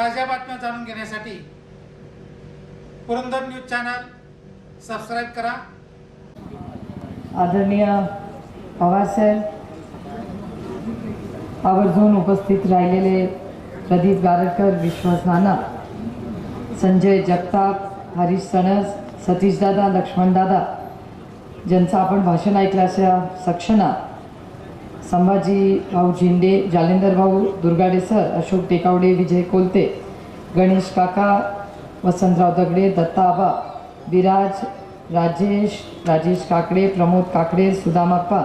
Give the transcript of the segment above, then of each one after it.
ताज्या बातम्या जाणून घेण्यासाठी पुरंदर न्यूज चॅनल सबस्क्राईब करा. आदरणीय पवारसाहेब आवर्जून उपस्थित राहिलेले प्रदीप गारडकर विश्वास नाना संजय जगताप हरीश सणस सतीशदादा लक्ष्मणदादा ज्यांचं आपण भाषण ऐकल्याच्या सक्षणा संभाजी भाऊ झेंडे जालेंदर भाऊ दुर्गाडे सर अशोक टेकावडे विजय कोलते गणेश काका वसंतराव दगडे दत्ता आबा विराज राजेश राजेश काकडे प्रमोद काकडे सुदामाप्पा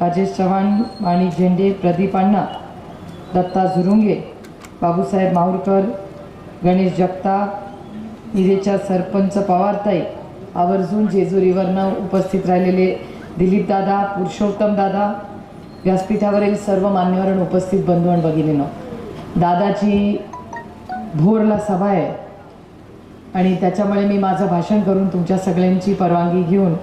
राजेश चव्हाण माणिक झेंडे प्रदीप अण्णा दत्ता झुरुंगे बाबूसाहेब माहूरकर गणेश जगता इरेच्या सरपंच पवारताई आवर्जून जेजुरीवरनं उपस्थित राहिलेले दिलीप दादा पुरुषोत्तम दादा व्यासपीठावरील सर्व मान्यवर आणि उपस्थित बंधू आणि भगिनीनो दादाची भोरला सभा आहे आणि त्याच्यामुळे मी माझं भाषण करून तुमच्या सगळ्यांची परवानगी घेऊन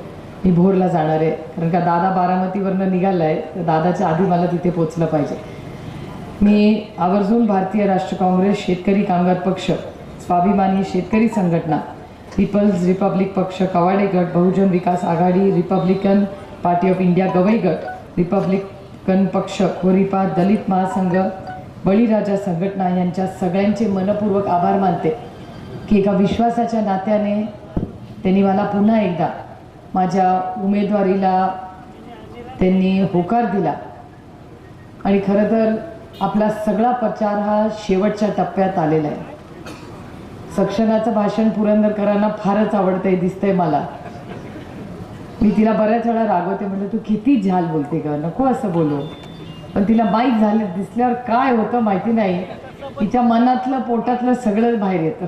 मी भोरला जाणार आहे. कारण का दादा बारामतीवरनं निघाला आहे तर दादाच्या आधी मला तिथे पोचलं पाहिजे. मी आवर्जून भारतीय राष्ट्र काँग्रेस शेतकरी कामगार पक्ष स्वाभिमानी शेतकरी संघटना पीपल्स रिपब्लिक पक्ष कवाडे गट Bahujan Vikas Aghadi republican party of India Gavai गट रिपब्लिकन पक्ष खोरीपा दलित महासंघ बळीराजा संघटना यांच्या सगळ्यांचे मनपूर्वक आभार मानते की एका विश्वासाच्या नात्याने त्यांनी मला पुन्हा एकदा माझ्या उमेदवारीला त्यांनी होकार दिला. आणि खरं तर आपला सगळा प्रचार हा शेवटच्या टप्प्यात आलेला आहे. सक्षणाचं भाषण पुरंदरकरांना फारच आवडतंय दिसतंय मला. मी तिला बऱ्याच वेळा रागवते म्हणजे तू किती झाल बोलते का नको असं बोलू. पण तिला बाईक झाले दिसल्यावर काय होतं माहिती नाही. तिच्या मनातलं पोटातलं सगळं बाहेर येतं.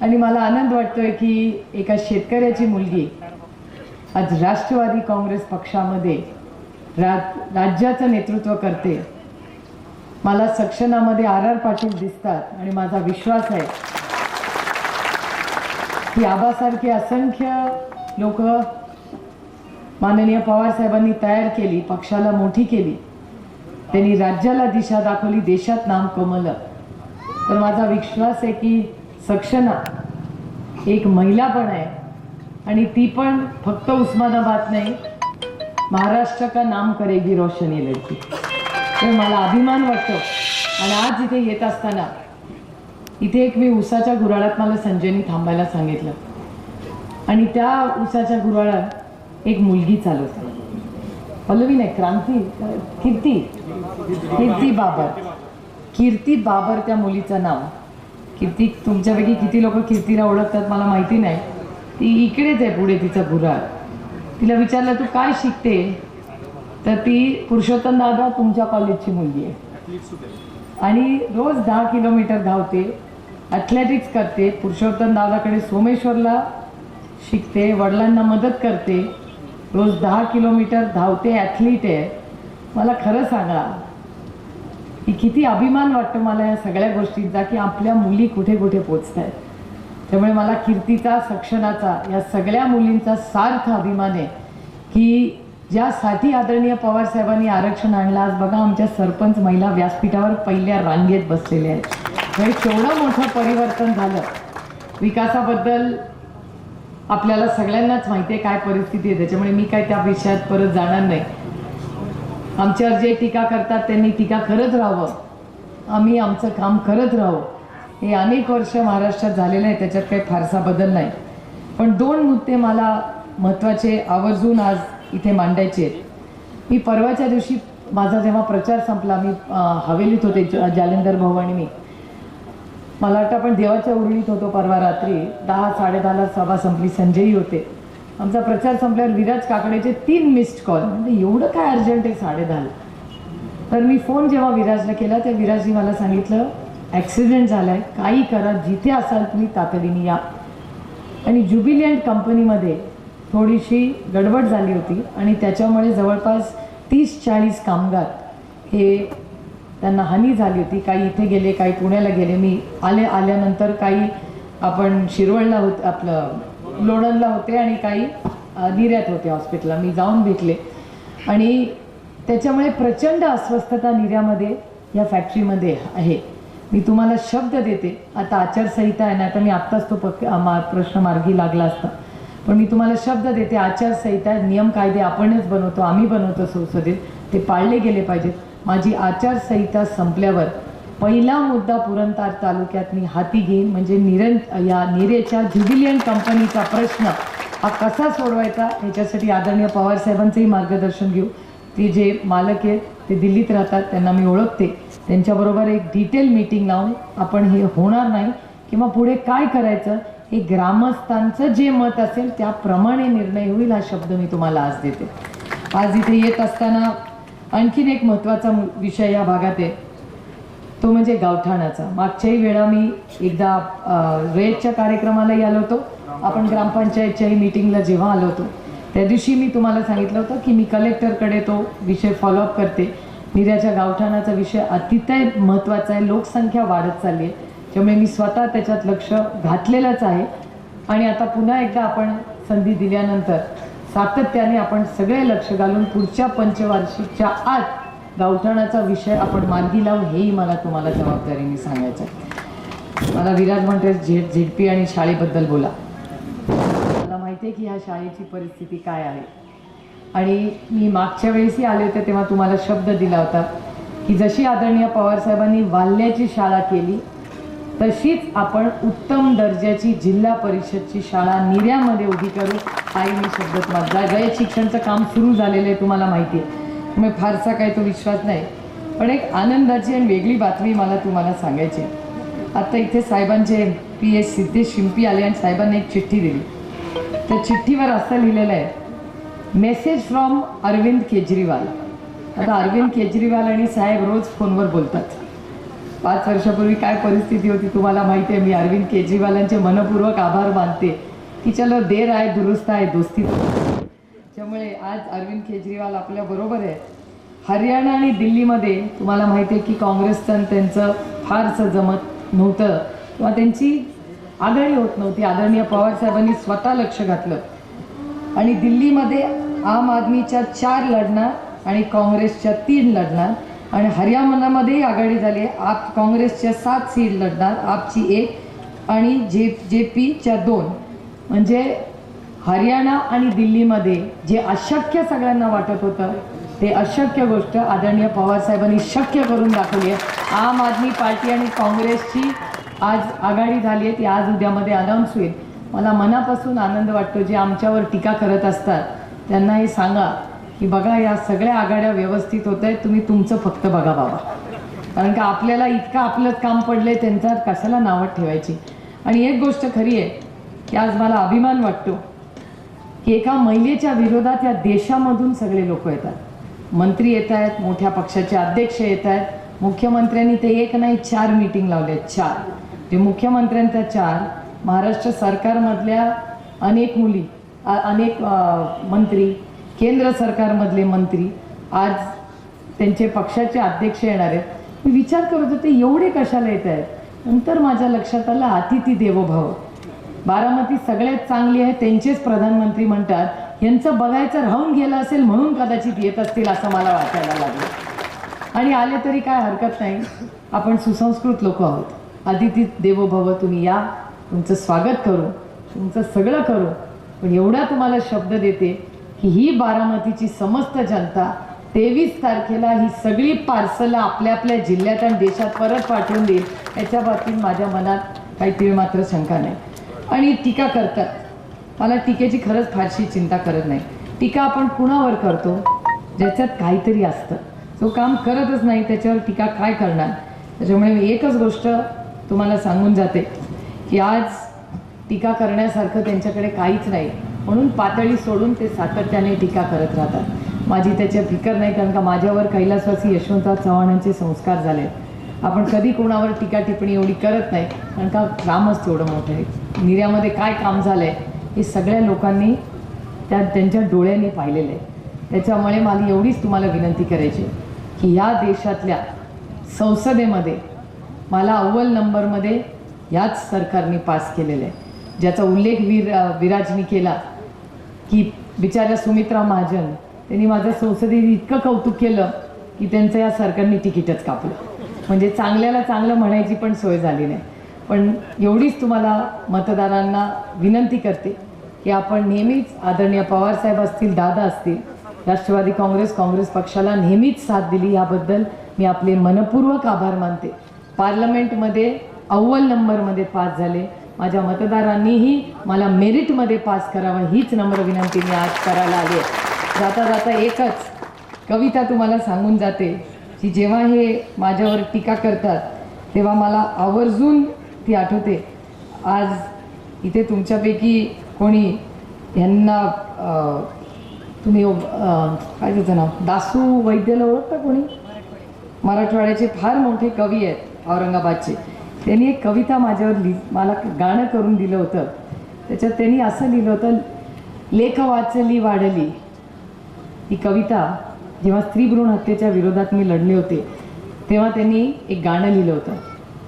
आणि मला आनंद वाटतोय की एका शेतकऱ्याची मुलगी आज राष्ट्रवादी काँग्रेस पक्षामध्ये रा राज्याचं नेतृत्व करते. मला सक्षणामध्ये आर आर पाटील दिसतात आणि माझा विश्वास आहे. की आबासारखे असंख्य लोक माननीय पवार साहेबांनी तयार केली पक्षाला मोठी केली. त्यांनी राज्याला दिशा दाखवली देशात नाम कमवलं तर माझा विश्वास आहे की सक्षना एक महिला पण आहे आणि ती पण फक्त उस्मानाबाद नाही महाराष्ट्र का नाम करेगी रोशन ये लड़की. तर मला अभिमान वाटतो. आणि आज इथे येत असताना इथे एक मी उसाच्या गुराळात मला संजयनी थांबायला सांगितलं. आणि त्या उसाच्या गुराळात एक मुलगी चालवते पल्लवी नाही क्रांती कीर्ती कीर्ती बाबर. कीर्ती बाबर त्या मुलीचं नाव. कीर्ती तुमच्यापैकी किती लोक कीर्तीला ओळखतात मला माहिती नाही. ती इकडेच आहे पुढे तिचा गुराळ. तिला विचारलं तू काय शिकते? तर ती पुरुषोत्तम दादा तुमच्या कॉलेजची मुलगी आहे. आणि रोज दहा किलोमीटर धावते ॲथलेटिक्स करते पुरुषोत्तम दादाकडे सोमेश्वरला शिकते वडिलांना मदत करते. रोज दहा किलोमीटर धावते ॲथलीट आहे. मला खरं सांगा की किती अभिमान वाटतो मला या सगळ्या गोष्टींचा की आपल्या मुली कुठे कुठे पोचत आहेत त्यामुळे मला कीर्तीचा सक्षणाचा या सगळ्या मुलींचा सार्थ अभिमान आहे की ज्यासाठी आदरणीय पवार साहेबांनी आरक्षण आणलं. आज बघा आमच्या सरपंच महिला व्यासपीठावर पहिल्या रांगेत बसलेल्या आहेत. म्हणजे केवढं मोठं परिवर्तन झालं. विकासाबद्दल आपल्याला सगळ्यांनाच माहिती आहे काय परिस्थिती आहे. त्याच्यामुळे मी काय त्या विषयात परत जाणार नाही. आमच्यावर जे टीका करतात त्यांनी टीका करत राहावं. आम्ही आमचं काम करत राहू हे अनेक वर्ष महाराष्ट्रात झालेलं आहे. त्याच्यात काही फारसा बदल नाही. पण दोन मुद्दे मला महत्त्वाचे आवर्जून आज इथे मांडायचे आहेत. मी परवाच्या दिवशी माझा जेव्हा प्रचार संपला मी हवेलीत होते ज- जालिंदर भाऊ आणि मी. मला वाटतं आपण देवाच्या उरळीत होतो परवा रात्री. दहा साडेदहाला सभा संपली संजयही होते. आमचा प्रचार संपल्यावर विराज काकडेचे तीन मिस्ड कॉल म्हणजे एवढं काय अर्जंट आहे साडेदहाला? तर मी फोन जेव्हा विराजला केला त्या विराजनी मला सांगितलं ॲक्सिडेंट झाला आहे काही करा. जिथे असाल तुम्ही तातडीने या. आणि ज्युबिलियंट कंपनीमध्ये थोडीशी गडबड झाली होती. आणि त्याच्यामुळे जवळपास तीस चाळीस कामगार हे त्यांना हानी झाली होती. काही इथे गेले काही पुण्याला गेले. मी आले आल्यानंतर काही आपण शिरवळला होत आपलं लोणंदला होते आणि काही निर्यात होते हॉस्पिटलला. मी जाऊन भेटले. आणि त्याच्यामुळे प्रचंड अस्वस्थता निर्यामध्ये या फॅक्टरीमध्ये आहे. मी तुम्हाला शब्द देते. आता आचारसंहिता आहे ना तर मी आत्ताच तो पक मा- प्रश्न मार्गी लागला असता. पण मी तुम्हाला शब्द देते. आचारसंहिता नियम कायदे आपणच बनवतो आम्ही बनवतो संसदेत. ते पाळले गेले पाहिजेत. माझी आचारसंहिता संपल्यावर पहिला मुद्दा पुरंतार तालुक्यात मी हाती घेईन म्हणजे निरं या निरेच्या ज्युबिलियन कंपनीचा प्रश्न हा कसा सोडवायचा याच्यासाठी आदरणीय पवारसाहेबांचंही मार्गदर्शन घेऊ. ते जे मालक आहेत ते दिल्लीत राहतात त्यांना मी ओळखते. त्यांच्याबरोबर एक डिटेल मीटिंग लावून आपण हे होणार नाही किंवा पुढे काय करायचं हे ग्रामस्थांचं जे मत असेल त्याप्रमाणे निर्णय होईल हा शब्द मी तुम्हाला आज देते. आज इथे येत असताना आणखीन एक महत्त्वाचा विषय या भागात आहे. तो म्हणजे गावठाणाचा. मागच्याही वेळा मी एकदा रेडच्या कार्यक्रमालाही आलो होतो. आपण ग्रामपंचायतच्याही मीटिंगला जेव्हा आलो होतो त्या दिवशी मी तुम्हाला सांगितलं होतं की मी कलेक्टरकडे तो विषय फॉलोअप करते. निर्याच्या गावठाणाचा विषय अतिशय महत्त्वाचा आहे. लोकसंख्या वाढत चालली आहे. त्यामुळे मी स्वतः त्याच्यात लक्ष घातलेलंच आहे. आणि आता पुन्हा एकदा आपण संधी दिल्यानंतर सातत्याने आपण सगळे लक्ष घालून पुढच्या पंचवार्षिकच्या आत गावठाणाचा विषय आपण मार्गी लावू हेही मला तुम्हाला जबाबदारीने सांगायचं आहे. मला विराज म्हणते झेड झेडपी आणि शाळेबद्दल बोला. मला माहिती आहे की ह्या शाळेची परिस्थिती काय आहे. आणि मी मागच्या वेळेसही आले होते तेव्हा तुम्हाला शब्द दिला होता की जशी आदरणीय पवारसाहेबांनी वाल्ल्याची शाळा केली तशीच आपण उत्तम दर्जाची जिल्हा परिषदची शाळा निर्यामध्ये उभी करू. आई मी शब्द तुम्हाला जय शिक्षणचं काम सुरू झालेलं आहे तुम्हाला माहिती आहे. त्यामुळे फारसा काही तो विश्वास नाही. पण एक आनंदाची आणि वेगळी बातमी मला तुम्हाला सांगायची आहे. आता इथे साहेबांचे पी एस सिद्धेश शिंपी आले आणि साहेबांनी एक चिठ्ठी दिली. त्या चिठ्ठीवर असं लिहिलेलं आहे. मेसेज फ्रॉम अरविंद केजरीवाल आता अरविंद केजरीवाल आणि साहेब रोज फोनवर बोलतात. पाच वर्षापूर्वी काय परिस्थिती होती तुम्हाला माहिती आहे? मी अरविंद केजरीवालांचे मनपूर्वक आभार मानते. की चलो देर आहे दुरुस्त आहे दोस्ती त्यामुळे आज अरविंद केजरीवाल आपल्या बरोबर आहे. हरियाणा आणि दिल्लीमध्ये तुम्हाला माहिती आहे की काँग्रेसचं त्यांचं फारसं जमत नव्हतं. किंवा त्यांची आघाडी होत नव्हती. आदरणीय पवारसाहेबांनी स्वतः लक्ष घातलं. आणि दिल्लीमध्ये आम आदमीच्या चार लढणार आणि काँग्रेसच्या तीन लढणार आणि हरियाणामध्येही आघाडी झाली आहे. आप काँग्रेसच्या सात सीट लढणार आपची एक आणि जे जे पीच्या दोन. म्हणजे हरियाणा आणि दिल्लीमध्ये जे अशक्य सगळ्यांना वाटत होतं ते अशक्य गोष्ट आदरणीय पवारसाहेबांनी शक्य करून दाखवली आहे. आम आदमी पार्टी आणि काँग्रेसची आज आघाडी झाली आहे ती आज उद्यामध्ये अनाऊन्स होईल. मला मनापासून आनंद वाटतो जे आमच्यावर टीका करत असतात. त्यांना हे सांगा. की बघा या सगळ्या आघाड्या व्यवस्थित होत आहेत तुम्ही तुमचं फक्त बघा बाबा. कारण का आपल्याला इतकं आपलंच काम पडले त्यांचा कशाला नावं ठेवायची? आणि एक गोष्ट खरी आहे की आज मला अभिमान वाटतो की एका महिलेच्या विरोधात या देशामधून सगळे लोक येतात. मंत्री येत आहेत मोठ्या पक्षाचे अध्यक्ष येत आहेत मुख्यमंत्र्यांनी ते एक नाही चार मीटिंग लावले आहेत चार. ते मुख्यमंत्र्यांच्या चार महाराष्ट्र सरकारमधल्या अनेक मुली अनेक मंत्री केंद्र सरकारमधले मंत्री आज त्यांचे पक्षाचे अध्यक्ष येणार आहेत. मी विचार करत होते एवढे कशाला येत आहेत? नंतर माझ्या लक्षात आलं अतिथी देवो भव बारामती सगळ्यात चांगली आहे त्यांचेच प्रधानमंत्री म्हणतात यांचं बघायचं राहून गेलं असेल म्हणून कदाचित येत असतील असं मला वाटायला लागलं. आणि आले तरी काय हरकत नाही. आपण सुसंस्कृत लोक आहोत. अतिथी देवो भव तुम्ही या. तुमचं स्वागत करू. तुमचं सगळं करू. पण एवढा तुम्हाला शब्द देते की ही बारामतीची समस्त जनता तेवीस तारखेला ही सगळी पार्सलं आपल्या आपल्या जिल्ह्यात आणि देशात परत पाठवून देईल. याच्या बाबतीत माझ्या मनात काहीतरी मात्र शंका नाही. आणि टीका करतात. मला टीकेची खरंच फारशी चिंता करत नाही. टीका आपण कुणावर करतो? ज्याच्यात काहीतरी असतं. जो काम करतच नाही त्याच्यावर टीका काय करणार? त्याच्यामुळे मी एकच गोष्ट तुम्हाला सांगून जाते की आज टीका करण्यासारखं त्यांच्याकडे काहीच नाही. म्हणून पातळी सोडून ते सातत्याने टीका करत राहतात. माझी त्याच्या फिकर नाही कारण का माझ्यावर कैलासवासी यशवंतराव चव्हाणांचे संस्कार झाले. आपण कधी कोणावर टीका टिप्पणी एवढी करत नाही कारण का कामच तेवढं मोठं आहे. निर्यामध्ये काय काम झालं आहे हे सगळ्या लोकांनी त्या त्यांच्या डोळ्यांनी पाहिलेलं आहे. त्याच्यामुळे मला एवढीच तुम्हाला विनंती करायची आहे की ह्या देशातल्या संसदेमध्ये मला अव्वल नंबरमध्ये याच सरकारने पास केलेलं आहे. ज्याचा उल्लेख वीर विराजनी केला की बिचाऱ्या सुमित्रा महाजन त्यांनी माझं संसदेत इतकं कौतुक केलं की त्यांचं या सरकारने तिकीटच कापलं. म्हणजे चांगल्याला चांगलं म्हणायची पण सोय झाली नाही. पण एवढीच तुम्हाला मतदारांना विनंती करते की आपण नेहमीच आदरणीय पवारसाहेब असतील दादा असतील राष्ट्रवादी काँग्रेस काँग्रेस पक्षाला नेहमीच साथ दिली याबद्दल मी आपले मनपूर्वक आभार मानते. पार्लमेंटमध्ये अव्वल नंबरमध्ये पास झाले. माझ्या मतदारांनीही मला मेरिटमध्ये पास करावं हीच नम्र विनंती मी आज करायला आली आहे. जाता जाता एकच कविता तुम्हाला सांगून जाते की जेव्हा हे माझ्यावर टीका करतात तेव्हा मला आवर्जून ती आठवते. आज इथे तुमच्यापैकी कोणी यांना तुम्ही काय त्याचं नाव? दासू वैद्यला ओळखता कोणी? मराठवाड्याचे फार मोठे कवी आहेत औरंगाबादचे. त्यांनी एक कविता माझ्यावर लिहि मला गाणं करून दिलं होतं. त्याच्यात त्यांनी असं लिहिलं होतं लेख वाचली वाढली. ही कविता जेव्हा स्त्री भ्रूण हत्येच्या विरोधात मी लढले होते तेव्हा त्यांनी एक गाणं लिहिलं होतं.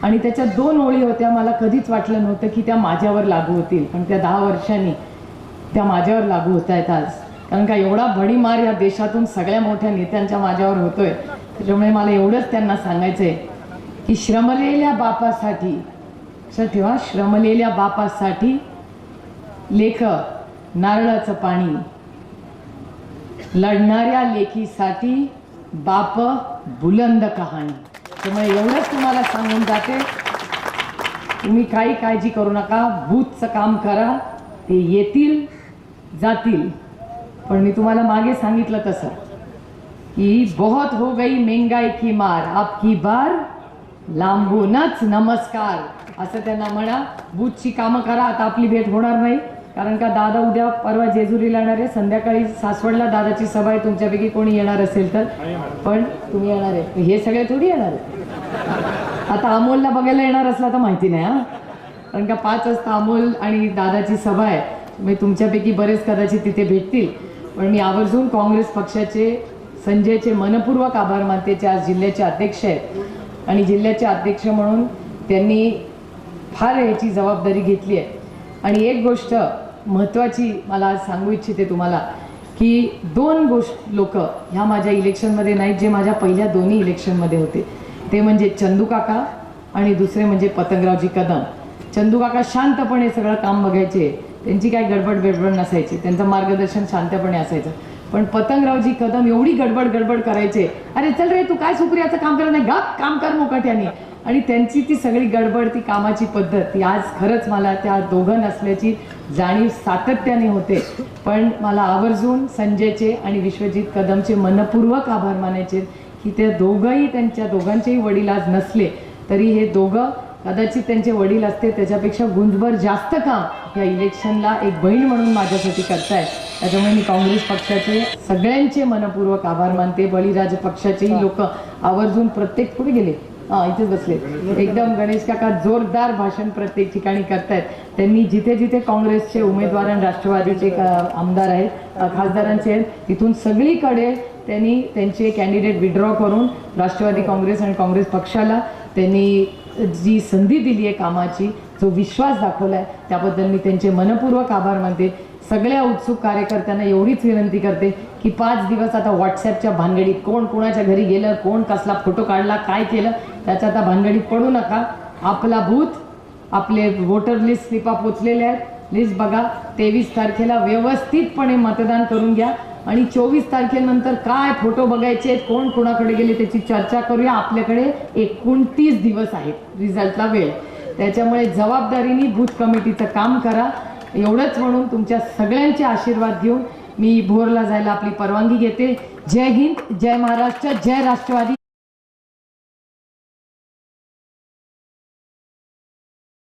आणि त्याच्या दोन ओळी होत्या मला कधीच वाटलं नव्हतं की त्या माझ्यावर लागू होतील पण त्या दहा वर्षांनी त्या माझ्यावर लागू होत आहेत आज. कारण का एवढा भडीमार या देशातून सगळ्या मोठ्या नेत्यांच्या माझ्यावर होतोय त्याच्यामुळे मला एवढंच त्यांना सांगायचं आहे की श्रमलेल्या बापासाठी लक्षात ठेवा श्रमलेल्या बापासाठी लेख नारळाचं पाणी. लढणाऱ्या लेखीसाठी बाप बुलंद कहाणी. त्यामुळे एवढंच तुम्हाला सांगून जाते. तुम्ही काही काळजी करू नका भूतचं काम करा ते येतील जातील. पण मी तुम्हाला मागे सांगितलं तसं की बहुत हो गई महंगाई की मार आपकी बार लांबूनच नमस्कार. असं त्यांना म्हणा बूथची कामं करा आता आपली भेट होणार नाही. कारण का दादा उद्या परवा जेजुरीला येणार आहे. संध्याकाळी सासवडला दादाची सभा आहे. तुमच्यापैकी कोणी येणार असेल तर. पण तुम्ही येणार आहे. हे सगळे थोडी येणार आहे. आता अमोलला बघायला येणार असला तर माहिती नाही हा. कारण का पाच वाजता अमोल आणि दादाची सभा आहे. म्हणजे तुमच्यापैकी बरेच कदाचित तिथे भेटतील. पण मी आवर्जून काँग्रेस पक्षाचे संजयचे मनपूर्वक आभार मानते. ते आज जिल्ह्याचे अध्यक्ष आहेत. आणि जिल्ह्याचे अध्यक्ष म्हणून त्यांनी फार ह्याची जबाबदारी घेतली आहे. आणि एक गोष्ट महत्त्वाची मला आज सांगू इच्छिते तुम्हाला की दोन गोष्ट लोक ह्या माझ्या इलेक्शनमध्ये नाहीत जे माझ्या पहिल्या दोन्ही इलेक्शनमध्ये होते. ते म्हणजे चंदू काका आणि दुसरे म्हणजे पतंगरावजी कदम. चंदू काका शांतपणे सगळं काम बघायचे त्यांची काय गडबड गडबड नसायची त्यांचं मार्गदर्शन शांतपणे असायचं. पण पतंगरावजी कदम एवढी गडबड गडबड करायचे. अरे चल रे तू काय सुप्रियाचं काम करत नाही? गप काम कर मोकाट्याने आणि त्यांची ती सगळी गडबड ती कामाची पद्धत ती आज खरंच मला त्या दोघं नसल्याची जाणीव सातत्याने होते. पण मला आवर्जून संजयचे आणि विश्वजित कदमचे मनपूर्वक आभार मानायचे की त्या दोघंही त्यांच्या दोघांचेही वडील आज नसले तरी हे दोघं कदाचित त्यांचे वडील असते त्याच्यापेक्षा गुंजभर जास्त काम या इलेक्शनला एक बहीण म्हणून माझ्यासाठी करताय. त्याच्यामुळे मी काँग्रेस पक्षाचे सगळ्यांचे मनपूर्वक आभार मानते. बळीराज पक्षाचेही लोक आवर्जून प्रत्येक कुठे गेले. हा इथेच बसले. एकदम गणेश काका जोरदार भाषण प्रत्येक ठिकाणी करतायत. त्यांनी जिथे जिथे काँग्रेसचे उमेदवार आणि राष्ट्रवादीचे आमदार आहेत खासदारांचे आहेत तिथून सगळीकडे त्यांनी त्यांचे कॅन्डिडेट विड्रॉ करून राष्ट्रवादी काँग्रेस आणि काँग्रेस पक्षाला त्यांनी जी संधी दिली आहे कामाची जो विश्वास दाखवला आहे त्याबद्दल मी त्यांचे मनपूर्वक आभार मानते. सगळ्या उत्सुक कार्यकर्त्यांना एवढीच विनंती करते की पाच दिवस आता व्हॉट्सॲपच्या भानगडीत कोण कोणाच्या घरी गेलं कोण कसला फोटो काढला काय केलं त्याच्या आता भानगडीत पडू नका. आपला बूथ आपले वोटर लिस्ट स्लिपा पोचलेल्या आहेत. लिस्ट बघा तेवीस तारखेला व्यवस्थितपणे मतदान करून घ्या. आणि चोवीस तारखेनंतर काय फोटो बघायचे आहेत कोण कोणाकडे गेले त्याची चर्चा करूया. आपल्याकडे एकोणतीस दिवस आहेत रिझल्टला वेळ. त्याच्यामुळे जबाबदारीने बूथ कमिटीचं काम करा. एवढंच म्हणून तुमच्या सगळ्यांचे आशीर्वाद घेऊन मी भोरला जायला आपली परवानगी घेते. जय हिंद जय महाराष्ट्र जय राष्ट्रवादी.